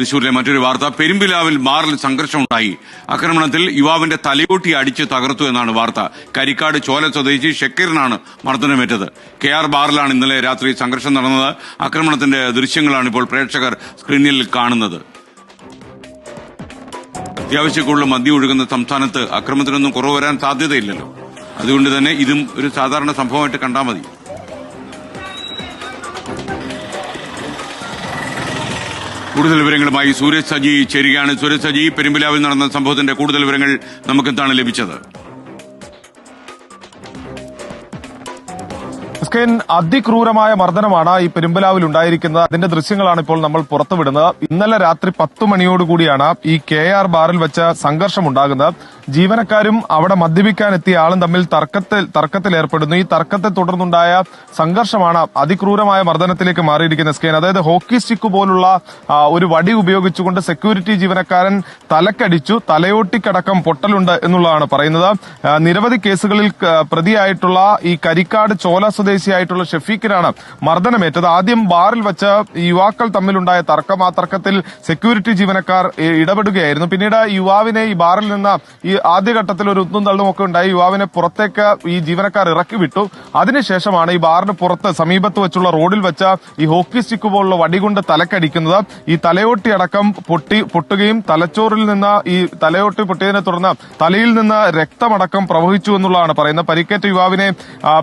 തൃശൂരിലെ മറ്റൊരു വാർത്ത. പെരുമ്പിലാവിൽ ബാറിൽ സംഘർഷമുണ്ടായി. ആക്രമണത്തിൽ യുവാവിന്റെ തലയോട്ടി അടിച്ച് തകർത്തു എന്നാണ് വാർത്ത. കരിക്കാട് ചോല സ്വദേശി ഷക്കീറിനാണ് മർദ്ദനമേറ്റത്. കെ ആർ ബാറിലാണ് ഇന്നലെ രാത്രി സംഘർഷം നടന്നത്. ആക്രമണത്തിന്റെ ദൃശ്യങ്ങളാണ് ഇപ്പോൾ പ്രേക്ഷകർ സ്ക്രീനിൽ കാണുന്നത്. അത്യാവശ്യ കൂടുതൽ മദ്യം ഒഴുകുന്ന സംസ്ഥാനത്ത് അക്രമത്തിനൊന്നും കുറവ് വരാൻ സാധ്യതയില്ലല്ലോ. അതുകൊണ്ട് തന്നെ ഇതും ഒരു സാധാരണ സംഭവമായിട്ട് കണ്ടാൽ മതി. കൂടുതൽ വിവരങ്ങളുമായി സൂരജ് സജി ചേരുകയാണ്. സൂരജ് സജി പെരുമ്പിലാവിൽ നടന്ന സംഭവത്തിന്റെ കൂടുതൽ വിവരങ്ങൾ നമുക്ക് എന്താണ് ലഭിച്ചത്? സ്കെൻ അതിക്രൂരമായ മർദ്ദനമാണ് ഈ പെരുമ്പലാവിൽ ഉണ്ടായിരിക്കുന്നത്. അതിന്റെ ദൃശ്യങ്ങളാണ് ഇപ്പോൾ നമ്മൾ പുറത്തുവിടുന്നത്. ഇന്നലെ രാത്രി പത്തു മണിയോടുകൂടിയാണ് ഈ കെ ആർ ബാറിൽ വെച്ച് സംഘർഷം ഉണ്ടാകുന്നത്. ജീവനക്കാരും അവിടെ മദ്യപിക്കാൻ എത്തിയ ആളും തമ്മിൽ തർക്കത്തിൽ തർക്കത്തിൽ ഏർപ്പെടുന്നു. ഈ തർക്കത്തെ തുടർന്നുണ്ടായ സംഘർഷമാണ് അതിക്രൂരമായ മർദ്ദനത്തിലേക്ക് മാറിയിരിക്കുന്ന സ്കെയിൻ അതായത് ഹോക്കി സ്റ്റിക്ക് പോലുള്ള ഒരു വടി ഉപയോഗിച്ചുകൊണ്ട് സെക്യൂരിറ്റി ജീവനക്കാരൻ തലക്കടിച്ചു. തലയോട്ടിക്കടക്കം പൊട്ടലുണ്ട് എന്നുള്ളതാണ് പറയുന്നത്. നിരവധി കേസുകളിൽ പ്രതിയായിട്ടുള്ള ഈ കരിക്കാട് ചോല സ്വദേശിയായിട്ടുള്ള ഷെഫീഖിനാണ് മർദ്ദനമേറ്റത്. ആദ്യം ബാറിൽ വെച്ച് യുവാക്കൾ തമ്മിലുണ്ടായ തർക്കം ആ തർക്കത്തിൽ സെക്യൂരിറ്റി ജീവനക്കാർ ഇടപെടുകയായിരുന്നു. പിന്നീട് യുവാവിനെ ഈ ബാറിൽ നിന്ന് ഈ ആദ്യഘട്ടത്തിൽ ഒരു ഉത്തും തള്ളും ഒക്കെ ഉണ്ടായി. യുവാവിനെ പുറത്തേക്ക് ഈ ജീവനക്കാർ ഇറക്കി വിട്ടു. അതിനുശേഷമാണ് ഈ ബാറിന് പുറത്ത് സമീപത്ത് വെച്ചുള്ള റോഡിൽ വെച്ച ഈ ഹോക്കി സ്റ്റിക്ക് പോലുള്ള വടികൊണ്ട് തലക്കടിക്കുന്നത്. ഈ തലയോട്ടി അടക്കം പൊട്ടി പൊട്ടുകയും തലച്ചോറിൽ നിന്ന് ഈ തലയോട്ടി പൊട്ടിയതിനെ തുടർന്ന് തലയിൽ നിന്ന് രക്തമടക്കം പ്രവഹിച്ചു എന്നുള്ളതാണ് പറയുന്നത്. പരിക്കേറ്റ യുവാവിനെ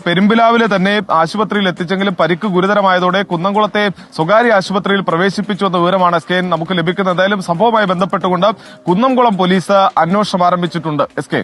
പെരുമ്പിലാവിലെ തന്നെ ആശുപത്രിയിൽ എത്തിച്ചെങ്കിലും പരിക്ക് ഗുരുതരമായതോടെ കുന്നംകുളത്തെ സ്വകാര്യ ആശുപത്രിയിൽ പ്രവേശിപ്പിച്ചു എന്ന വിവരമാണ് എസ് കെ നമുക്ക് ലഭിക്കുന്നത്. എന്തായാലും സംഭവവുമായി ബന്ധപ്പെട്ടുകൊണ്ട് കുന്നംകുളം പോലീസ് അന്വേഷണം ആരംഭിച്ചിട്ടുണ്ട്. S K.